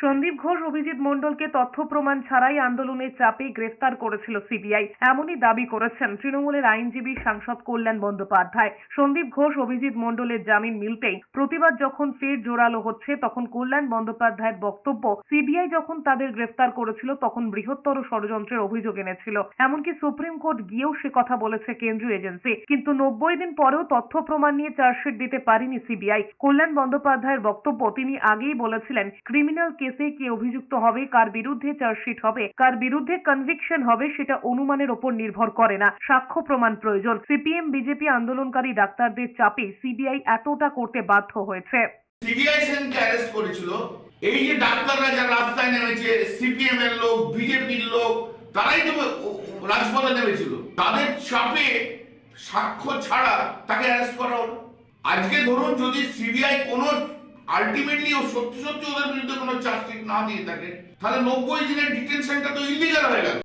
সন্দীপ ঘোষ, অভিজিৎ মণ্ডলকে তথ্য প্রমাণ ছাড়াই আন্দোলনের চাপে গ্রেফতার করেছিল সিবিআই। এমনই দাবি করেছেন তৃণমূলের আইনজীবী সাংসদ কল্যাণ বন্দ্যোপাধ্যায়। সন্দীপ ঘোষ, অভিজিৎ মণ্ডলের জামিন মিলতেই প্রতিবাদ যখন ফের জোরালো হচ্ছে, তখন কল্যাণ বন্দ্যোপাধ্যায়ের বক্তব্য, সিবিআই যখন তাদের গ্রেফতার করেছিল, তখন বৃহত্তর ষড়যন্ত্রের অভিযোগ এনেছিল। এমনকি সুপ্রিম কোর্ট গিয়েও সে কথা বলেছে কেন্দ্রীয় এজেন্সি। কিন্তু নব্বই দিন পরেও তথ্য প্রমাণ নিয়ে চার্জশিট দিতে পারেনি সিবিআই। কল্যাণ বন্দ্যোপাধ্যায়ের বক্তব্য তিনি আগেই বলেছিলেন, ক্রিমিনাল কেসে কে অভিযুক্ত হবে, কার বিরুদ্ধে চার্জশিট হবে, কার বিরুদ্ধে কনভিকশন হবে সেটা অনুমানের ওপর নির্ভর করে না। সাক্ষ্য প্রমাণ প্রয়োজন। সিপিএম, বিজেপি আন্দোলনকারী ডাক্তারদের চাপে সিবিআই এতটা করতে বাধ্য হয়েছে। সিবিআই সেনকে অ্যারেস্ট করেছিল। এই যে ডাক্তাররা যারা রাস্তায় নেমেছে, সিপিএম এর লোক, বিজেপির লোক, তারাই তো রাজপথে নেমেছিল। তাদের চাপে সাক্ষ্য ছাড়া তাকে অ্যারেস্ট করা হলো। আজকে ধরুন যদি সিবিআই কোনো আলটিমেটলি ও সত্যি সত্যি ওদের বিরুদ্ধে কোনো চার্জশিট না দিয়ে থাকে, তাহলে নব্বই দিনের ডিটেনশনটা তো ইলিগাল হয়ে গেল।